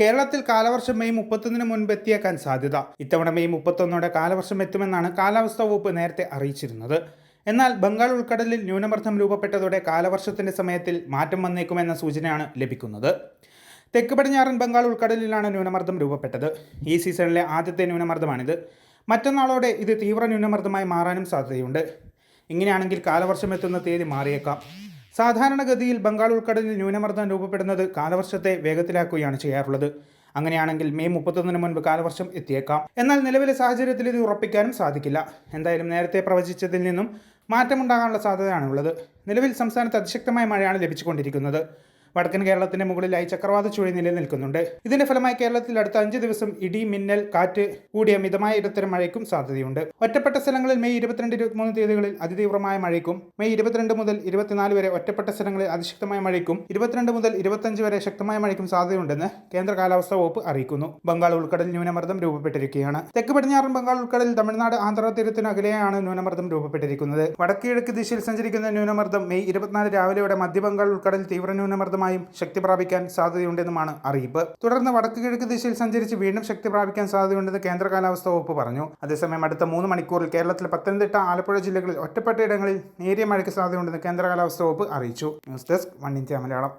കേരളത്തിൽ കാലവർഷം മെയ് മുപ്പത്തൊന്നിന് മുൻപ് എത്തിയേക്കാൻ സാധ്യത. ഇത്തവണ മെയ് മുപ്പത്തൊന്നോടെ കാലവർഷം എത്തുമെന്നാണ് കാലാവസ്ഥാ വകുപ്പ് നേരത്തെ അറിയിച്ചിരുന്നത്. എന്നാൽ ബംഗാൾ ഉൾക്കടലിൽ ന്യൂനമർദ്ദം രൂപപ്പെട്ടതോടെ കാലവർഷത്തിന്റെ സമയത്തിൽ മാറ്റം വന്നേക്കുമെന്ന സൂചനയാണ് ലഭിക്കുന്നത്. തെക്ക് പടിഞ്ഞാറൻ ബംഗാൾ ഉൾക്കടലിലാണ് ന്യൂനമർദ്ദം രൂപപ്പെട്ടത്. ഈ സീസണിലെ ആദ്യത്തെ ന്യൂനമർദ്ദമാണിത്. മറ്റന്നാളോടെ ഇത് തീവ്ര ന്യൂനമർദ്ദമായി മാറാനും സാധ്യതയുണ്ട്. ഇങ്ങനെയാണെങ്കിൽ കാലവർഷം എത്തുന്ന തീയതി മാറിയേക്കാം. സാധാരണഗതിയിൽ ബംഗാൾ ഉൾക്കടലിൽ ന്യൂനമർദ്ദം രൂപപ്പെടുന്നത് കാലവർഷത്തെ വേഗത്തിലാക്കുകയാണ് ചെയ്യാറുള്ളത്. അങ്ങനെയാണെങ്കിൽ മെയ് മുപ്പത്തൊന്നിന് മുൻപ് കാലവർഷം എത്തിയേക്കാം. എന്നാൽ നിലവിലെ സാഹചര്യത്തിൽ ഇത് ഉറപ്പിക്കാനും സാധിക്കില്ല. എന്തായാലും നേരത്തെ പ്രവചിച്ചതിൽ നിന്നും മാറ്റമുണ്ടാകാനുള്ള സാധ്യതയാണുള്ളത്. നിലവിൽ സംസ്ഥാനത്ത് അതിശക്തമായ മഴയാണ് ലഭിച്ചുകൊണ്ടിരിക്കുന്നത്. വടക്കൻ കേരളത്തിന്റെ മുകളിലായി ചക്രവാത ചുഴി നിലനിൽക്കുന്നുണ്ട്. ഇതിന്റെ ഫലമായി കേരളത്തിൽ അടുത്ത അഞ്ച് ദിവസം ഇടി മിന്നൽ കാറ്റ് കൂടിയ മിതമായ ഇടത്തരം മഴയ്ക്കും സാധ്യതയുണ്ട്. ഒറ്റപ്പെട്ട സ്ഥലങ്ങളിൽ മെയ് ഇരുപത്തിരണ്ട് ഇരുപത്തിമൂന്ന് തീയതികളിൽ അതിതീവ്രമായ മഴയ്ക്കും മെയ് ഇരുപത്തിരണ്ട് മുതൽ ഇരുപത്തിനാല് വരെ ഒറ്റപ്പെട്ട സ്ഥലങ്ങളിൽ അതിശക്തമായ മഴയ്ക്കും ഇരുപത്തിരണ്ട് മുതൽ ഇരുപത്തഞ്ച് വരെ ശക്തമായ മഴയ്ക്കും സാധ്യതയുണ്ടെന്ന് കേന്ദ്ര കാലാവസ്ഥാ വകുപ്പ് അറിയിക്കുന്നു. ബംഗാൾ ഉൾക്കടൽ ന്യൂനമർദ്ദം രൂപപ്പെട്ടിരിക്കുകയാണ്. തെക്ക് പടിഞ്ഞാറൻ ബംഗാൾ ഉൾക്കടൽ തമിഴ്നാട് ആന്ധ്ര തീരത്തിന് അകലെയാണ് ന്യൂനമർദ്ദം രൂപപ്പെട്ടിരിക്കുന്നത്. വടക്കു കിഴക്ക് ദിശയിൽ സഞ്ചരിക്കുന്ന ന്യൂനമർദ്ദം മെയ് ഇരുപത്തിനാല് രാവിലെയോടെ മധ്യബംഗാൾ ഉൾക്കടൽ തീവ്ര ന്യൂനമർദ്ദമായും ശക്തി പ്രാപിക്കാൻ സാധ്യതയുണ്ടെന്നുമാണ് അറിയിപ്പ്. തുടർന്ന് വടക്ക് കിഴക്ക് ദിശയിൽ സഞ്ചരിച്ച് വീണ്ടും ശക്തി പ്രാപിക്കാൻ സാധ്യതയുണ്ടെന്ന് കേന്ദ്ര കാലാവസ്ഥാ വകുപ്പ് പറഞ്ഞു. അതേസമയം അടുത്ത മൂന്ന് മണിക്കൂറിൽ കേരളത്തിലെ പത്തനംതിട്ട ആലപ്പുഴ ജില്ലകളിൽ ഒറ്റപ്പെട്ട ഇടങ്ങളിൽ നേരിയ മഴയ്ക്ക് സാധ്യതയുണ്ടെന്ന് കേന്ദ്ര കാലാവസ്ഥാ വകുപ്പ് അറിയിച്ചു. News desk one India Malayalam.